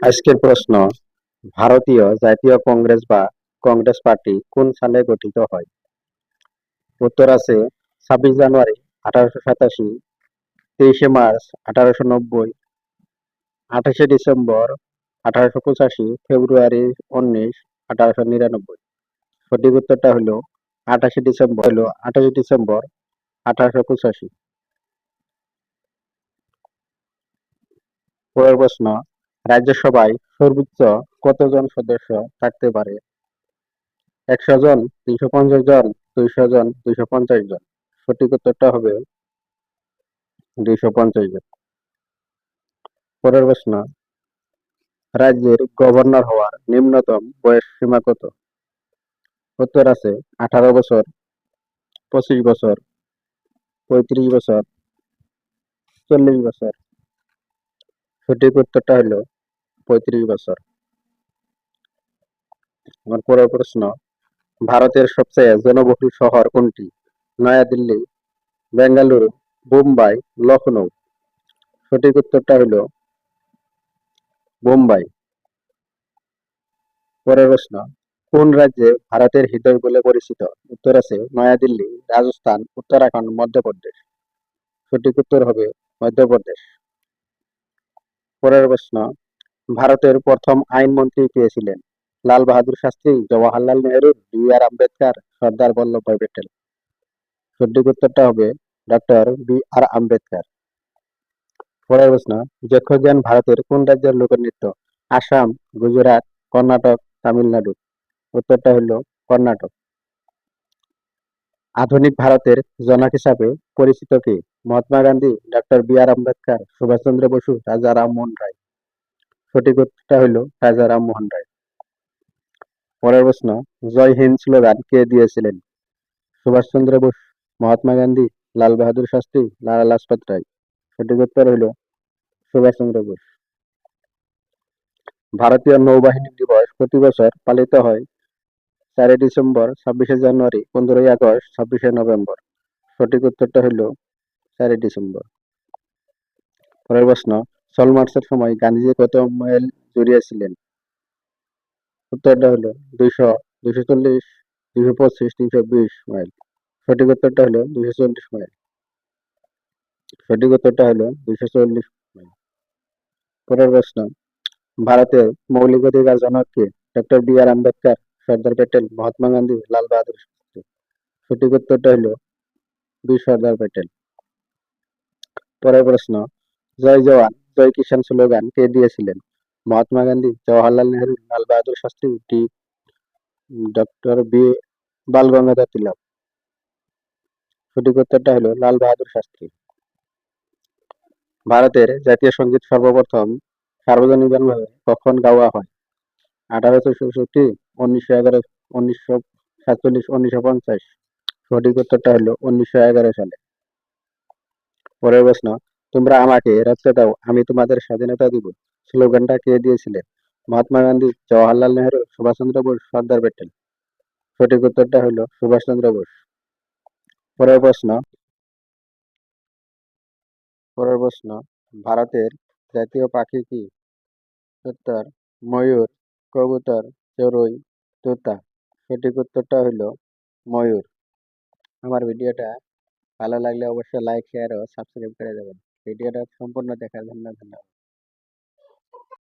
আজকের প্রশ্ন, ভারতীয় জাতীয় কংগ্রেস বা কংগ্রেস পার্টি কোন সালে গঠিত হয়? উত্তর আছে, ছাব্বিশ জানুয়ারি আঠারোশো সাতাশি, তেইশে মার্চ আঠারোশো নব্বই, আঠাশে ডিসেম্বর আঠারোশো পঁচাশি, ফেব্রুয়ারি উনিশ আঠারোশো নিরানব্বই। সঠিক উত্তরটা হলো আঠাশে ডিসেম্বর, হলো আঠাশে ডিসেম্বর আঠারোশো পঁচাশি। পরের প্রশ্ন, রাজ্যসভায় সর্বোচ্চ কতজন সদস্য থাকতে পারে? একশো জন, তিনশো পঞ্চাশ জন, দুইশো জন, দুইশো পঞ্চাশ জন। সঠিক উত্তরটা হবে দুইশো পঞ্চাশ জন। পরের প্রশ্ন, রাজ্যের গভর্নর হওয়ার নিম্নতম বয়স সীমা কত? উত্তর আছে, আঠারো বছর, পঁচিশ বছর, পঁয়ত্রিশ বছর, চল্লিশ বছর। সঠিক উত্তরটা হলো পঁয়ত্রিশ বছর। আমার পরের প্রশ্ন, ভারতের সবচেয়ে জনবহুল শহর কোনটি? নয়াদিল্লি, বেঙ্গালুরু, বোম্বাই লখনৌ সঠিক উত্তরটা হলো বোম্বাই। পরের প্রশ্ন, কোন রাজ্যে ভারতের হৃদয় বলে পরিচিত? উত্তর আছে নয়াদিল্লি, রাজস্থান, উত্তরাখণ্ড, মধ্যপ্রদেশ। সঠিক উত্তর হবে মধ্যপ্রদেশ। পরের প্রশ্ন, ভারতের প্রথম আইনমন্ত্রী কে ছিলেন? লাল বাহাদুর শাস্ত্রী, জওয়াহরলাল নেহরু, বি আর আম্বেদকর, সর্দার বল্লভভাই প্যাটেল সঠিক উত্তরটা হবে ডক্টর বি আর আম্বেদকর। পরের প্রশ্ন যক্ষজ্ঞান ভারতের কোন রাজ্যের লোকনৃত্য? আসাম, গুজরাট, কর্ণাটক, তামিলনাড়ু। উত্তরটা হলো কর্ণাটক। আধুনিক ভারতের জনক হিসাবে পরিচিত কে? Mahatma Gandhi doctor B R Ambedkar, Subhash Chandra Bose, Raja Rammohan Roy. সঠিক উত্তরটা হলো রাজা রামমোহন রায়। পরের প্রশ্ন, জয় হিন্দ স্লোগান কে দিয়েছিলেন? সুভাষচন্দ্র বোস, মহাত্মা গান্ধী, লাল বাহাদুর শাস্ত্রী লালা লাজপত রায়। সঠিক উত্তর হইল সুভাষচন্দ্র বোস। ভারতীয় নৌবাহিনী দিবস প্রতি বছর পালিত হয় চারই ডিসেম্বর, ছাব্বিশে জানুয়ারি, পনেরোই আগস্ট, ছাব্বিশে নভেম্বর। সঠিক উত্তরটা হইল চারই ডিসেম্বর। পরের প্রশ্ন সল মার্চের সময় গান্ধীজি কত মাইল জড়িয়েছিলেন? উত্তরটা হলো দুইশো দুইশো চল্লিশ, দুইশো পঁচিশ, তিনশো বিশ মাইল। সঠিক উত্তরটা হলো দুইশো চল্লিশ মাইল। সঠিক উত্তরটা হলো দুইশো চল্লিশ মাইল। পরের প্রশ্ন, ভারতের মৌলিক অধিকার জনক কে? Doctor B R Ambedkar. Sardar Patel, Mahatma Gandhi, Lal Bahadur Shastri. সঠিক উত্তরটা হলো বি সর্দার প্যাটেল। পরের প্রশ্ন, জয় জওয়ান, জয় কিষান স্লোগান কে দিয়েছিলেন? Mahatma Gandhi Jawaharlal Nehru, Lal Bahadur Shastri, D doctor B Bal Gangadhar Tilak. সঠিক উত্তরটা হলো লাল বাহাদুর শাস্ত্রী। ভারতের জাতীয় সংগীত সর্বপ্রথম সার্বজনীনভাবে কখন গাওয়া হয়? আঠারোশো চৌষট্টি উনিশশো এগারো, উনিশশো সাতচল্লিশ, উনিশশো পঞ্চাশ। সঠিক উত্তরটা হলো উনিশশো এগারো সালে। পরের প্রশ্ন, তোমরা আমাকে রক্ত দাও, আমি তোমাদের স্বাধীনতা দিব। স্লোগানটা কে দিয়েছিলেন? মহাত্মা গান্ধী, জওয়াহরলাল নেহরু, সুভাষচন্দ্র বোস, সর্দার প্যাটেল। সঠিক উত্তরটা হলো সুভাষচন্দ্র বোস। পরের প্রশ্ন পরের প্রশ্ন, ভারতের জাতীয় পাখি কি? উত্তর, ময়ূর, কবুতর চড়ুই, তোতা। সঠিক উত্তরটা হলো ময়ূর। আমার ভিডিওটা ভালো লাগলে অবশ্যই লাইক শেয়ার ও সাবস্ক্রাইব করে দেবেন। ভিডিওটা সম্পূর্ণ দেখার জন্য ধন্যবাদ।